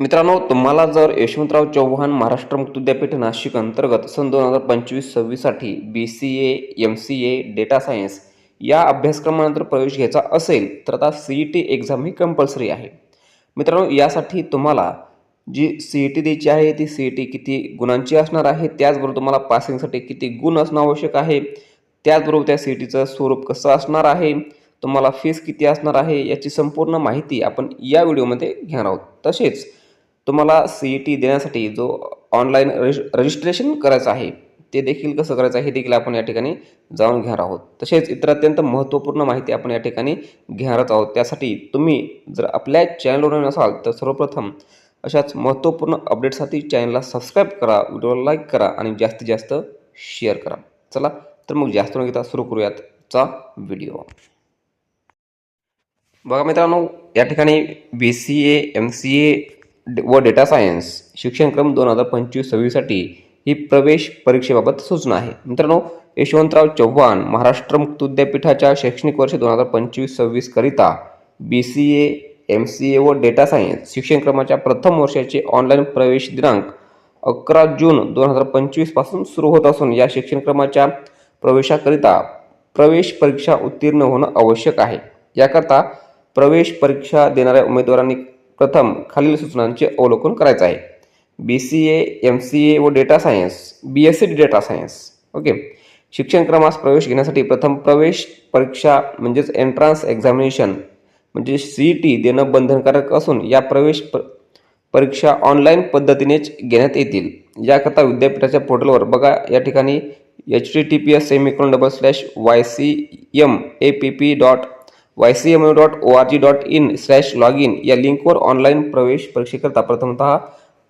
मित्रांनो तुम्हाला जर यशवंतराव चव्हाण महाराष्ट्र मुक्त विद्यापीठ नाशिक अंतर्गत सन दोन हजार पंचवीस सव्वीससाठी B C A M C A data science या अभ्यासक्रमानंतर प्रवेश घ्यायचा असेल तर आता सी ई टी एक्झाम ही कंपल्सरी आहे. मित्रांनो यासाठी तुम्हाला जी सी ई टी द्यायची आहे ती सी ई टी किती गुणांची असणार आहे त्याचबरोबर तुम्हाला पासिंगसाठी किती गुण असणं आवश्यक आहे त्याचबरोबर त्या सी ई टीचं स्वरूप कसं असणार आहे तुम्हाला फीस किती असणार आहे याची संपूर्ण माहिती आपण या व्हिडिओमध्ये घेणार आहोत. तसेच तुम्हाला सी ई टी देण्यासाठी जो ऑनलाईन रजिश रजिस्ट्रेशन करायचं आहे ते देखील कसं करायचं आहे हे देखील आपण या ठिकाणी जाऊन घेणार आहोत. तसेच इतर अत्यंत महत्त्वपूर्ण माहिती आपण या ठिकाणी घेणारच आहोत. त्यासाठी तुम्ही जर आपल्या चॅनलवर नवीन असाल तर सर्वप्रथम अशाच महत्त्वपूर्ण अपडेटसाठी चॅनलला सबस्क्राईब करा व्हिडिओला लाईक करा आणि जास्तीत जास्त शेअर करा. चला तर मग जास्त न घेता सुरू करूयात चा व्हिडिओ बघा मित्रांनो या ठिकाणी B C A M C A व डेटा सायन्स शिक्षणक्रम दोन हजार पंचवीस सव्वीससाठी ही प्रवेश परीक्षेबाबत सूचना आहे. मित्रांनो यशवंतराव चव्हाण महाराष्ट्र मुक्त विद्यापीठाच्या शैक्षणिक वर्ष दोन हजार पंचवीस सव्वीसकरिता B C A M C A व डेटा सायन्स शिक्षणक्रमाच्या प्रथम वर्षाचे ऑनलाईन प्रवेश दिनांक अकरा जून दोन हजार पंचवीसपासून सुरू होत असून या शिक्षणक्रमाच्या प्रवेशाकरिता प्रवेश परीक्षा उत्तीर्ण होणं आवश्यक आहे. याकरता प्रवेश परीक्षा देणाऱ्या उमेदवारांनी प्रथम खालील सूचनांचे अवलोकन करायचं आहे. B C A M C A व data science B S C data science okay शिक्षण क्रमास प्रवेश घेण्यासाठी प्रथम प्रवेश परीक्षा म्हणजेच एंट्रान्स एक्झामिनेशन म्हणजे सी ई टी देणं बंधनकारक असून या प्रवेश प परीक्षा ऑनलाईन पद्धतीनेच घेण्यात येतील. याकरता विद्यापीठाच्या पोर्टलवर बघा या ठिकाणी H T T P S semicolon double slash Y C M A P P dot Y C M U dot O R G dot in slash log in या लिंकवर ऑनलाईन प्रवेश परीक्षेकरता प्रथमतः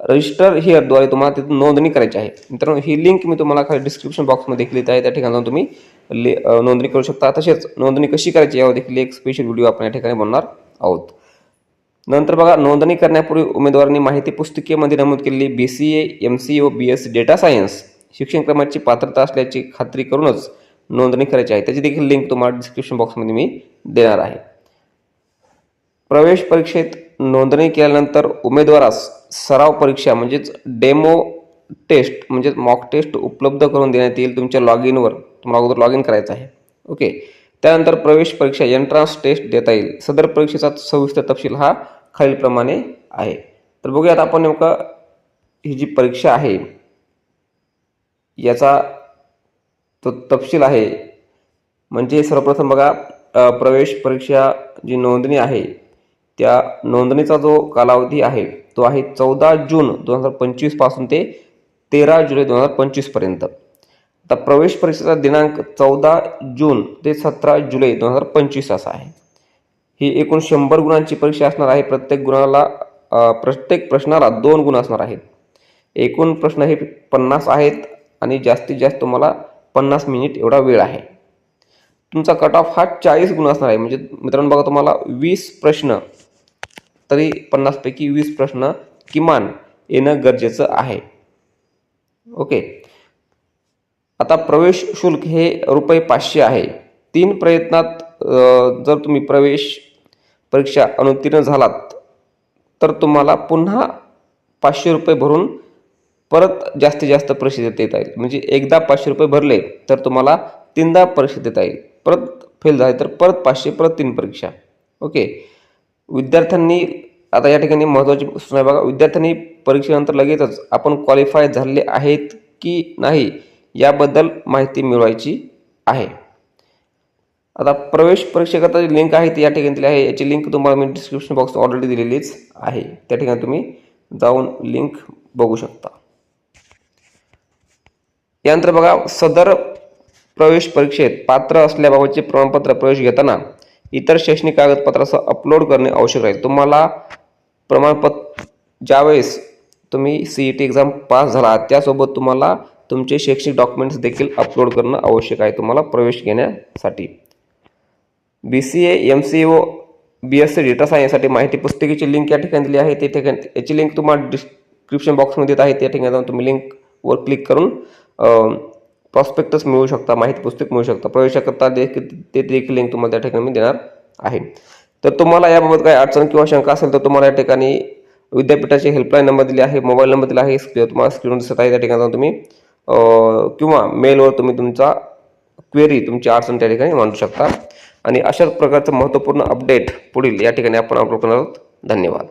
रजिस्टर हिअरद्वारे तुम्हाला तिथून नोंदणी करायची आहे. मित्रांनो ही लिंक मी तुम्हाला खाली डिस्क्रिप्शन बॉक्समध्ये देखील येत आहे. त्या ठिकाणी जाऊन तुम्ही ले नोंदणी करू शकता. तसेच नोंदणी कशी करायची यावर देखील एक स्पेशल व्हिडिओ आपण या ठिकाणी बनणार आहोत. नंतर बघा नोंदणी करण्यापूर्वी उमेदवारांनी माहिती पुस्तिकेमध्ये नमूद केलेली B C A M C O B S data science शिक्षण क्रमाची पात्रता असल्याची खात्री करूनच नोंदणी करायची आहे. त्याची देखील लिंक तुम्हाला डिस्क्रिप्शन बॉक्समध्ये मी देणार आहे. प्रवेश परीक्षेत नोंदणी केल्यानंतर उमेदवारास सराव परीक्षा म्हणजेच डेमो टेस्ट म्हणजेच मॉक टेस्ट उपलब्ध करून देण्यात येईल तुमच्या लॉग इनवर तुम्हाला अगोदर लॉग इन करायचं आहे. ओके त्यानंतर प्रवेश परीक्षा एंट्रान्स टेस्ट देता येईल. सदर परीक्षेचा सविस्तर तपशील हा खालीलप्रमाणे आहे. तर बघूयात आपण नेमकं ही जी परीक्षा आहे याचा तो तपशील आहे. म्हणजे सर्वप्रथम बघा प्रवेश परीक्षा जी नोंदणी आहे त्या नोंदणीचा जो कालावधी आहे तो आहे चौदा जून दोन हजार पंचवीसपासून ते तेरा जुलै दोन हजार पंचवीसपर्यंत. आता प्रवेश परीक्षेचा दिनांक चौदा जून ते सतरा जुलै दोन हजार पंचवीस असा आहे. ही एकूण शंभर गुणांची परीक्षा असणार आहे. प्रत्येक गुणाला प्रत्येक प्रश्नाला दोन गुण असणार आहेत. एकूण प्रश्न हे पन्नास आहेत आणि जास्तीत जास्त तुम्हाला पन्नास मिनिट एवढा वेळ आहे. तुमचा कट ऑफ हा चाळीस गुण असणार आहे. म्हणजे मित्रांनो बघा तुम्हाला वीस प्रश्न तरी पन्नासपैकी वीस प्रश्न किमान येणं गरजेचं आहे. ओके. आता प्रवेश शुल्क हे रुपये पाचशे आहे. तीन प्रयत्नात जर तुम्ही प्रवेश परीक्षा अनुत्तीर्ण झालात तर तुम्हाला पुन्हा पाचशे रुपये भरून परत जास्तीत जास्त पैसे देता येईल म्हणजे एकदा पाचशे रुपये भरले तर तुम्हाला तीनदा परीक्षा देता येईल. परत फेल झाले तर परत पाचशे परत तीन परीक्षा. ओके विद्यार्थ्यांनी आता या ठिकाणी महत्त्वाची सूचना बघा. विद्यार्थ्यांनी परीक्षेनंतर लगेचच आपण क्वालिफाय झालेले आहेत की नाही याबद्दल माहिती मिळवायची आहे. आता प्रवेश परीक्षेकरता जी लिंक आहे ती या ठिकाणी दिली आहे. याची लिंक तुम्हाला मी डिस्क्रिप्शन बॉक्स ऑलरेडी दिलेलीच आहे. त्या ठिकाणी तुम्ही जाऊन लिंक बघू शकता. यानंतर बघा सदर प्रवेश परीक्षेत पात्र असल्याबाबतचे प्रमाणपत्र प्रवेश घेताना इतर शैक्षणिक कागदपत्रासह अपलोड करणे आवश्यक आहे तुम्हाला प्रमाणपत्र ज्यावेळेस तुम्ही C E T exam pass झाला त्यासोबत तुम्हाला तुमचे शैक्षणिक डॉक्युमेंट्स देखील अपलोड करणं आवश्यक आहे तुम्हाला प्रवेश घेण्यासाठी. B C A M C O B S C data सायन्ससाठी माहिती पुस्तिकेची लिंक या ठिकाणी दिली आहे. ते ठिकाणी याची लिंक तुम्हाला डिस्क्रिप्शन बॉक्समध्ये येत आहे. त्या ठिकाणी जाऊन तुम्ही लिंकवर क्लिक करून प्रॉस्पेक्टस मिळू शकता माहिती पुस्तक मिळू शकता. प्रवेशाकरता देखील ते देखील लिंक तुम्हाला त्या ठिकाणी मी देणार आहे. तर तुम्हाला याबाबत काही अडचण किंवा शंका असेल तर तुम्हाला या ठिकाणी विद्यापीठाचे हेल्पलाईन नंबर दिले आहे मोबाईल नंबर दिला आहे तुम्हाला स्क्रीनवर दिसत आहे त्या ठिकाणी तुम्ही किंवा मेलवर तुम्ही तुमचा क्वेरी तुमची अडचण त्या ठिकाणी मांडू शकता. आणि अशाच प्रकारचं महत्त्वपूर्ण अपडेट पुढील या ठिकाणी आपण अपलोड करणार आहोत. धन्यवाद.